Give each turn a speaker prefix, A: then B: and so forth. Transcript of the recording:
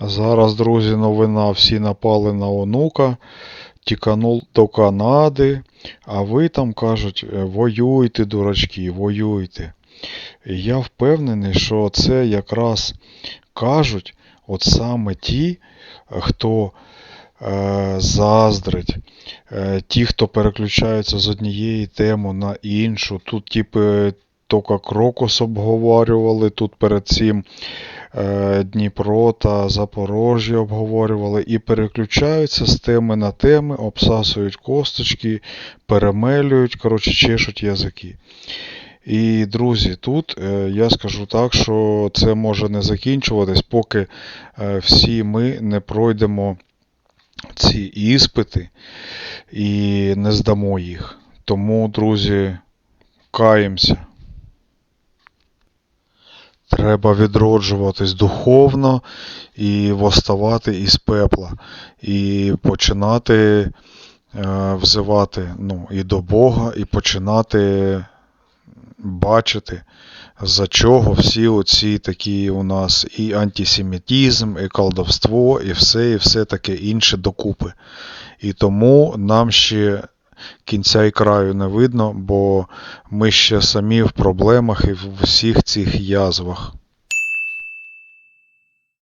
A: Зараз, друзі, новина. Всі напали на онука, тіканув до Канади, а ви там кажуть, «Е, воюйте, дурачки, воюйте. Я впевнений, що це якраз кажуть от саме ті, хто е, заздрить, е, ті, хто переключаються з однієї теми на іншу. Тут, типу, тільки Крокус обговорювали, тут перед цим Дніпро та Запорожжя обговорювали і переключаються з теми на теми, обсасують косточки, перемелюють, коротше, чешуть язики. І, друзі, тут е, я скажу так, що це може не закінчуватись, поки е, всі ми не пройдемо ці іспити і не здамо їх. Тому, друзі, каємося. Треба відроджуватись духовно і восставати із пепла, і починати е, взивати ну, і до Бога, і починати бачити, за чого всі оці такі у нас і антисемітизм, і колдовство, і все, і все таке інше докупи. І тому нам ще кінця і краю не видно, бо ми ще самі в проблемах і в усіх цих язвах.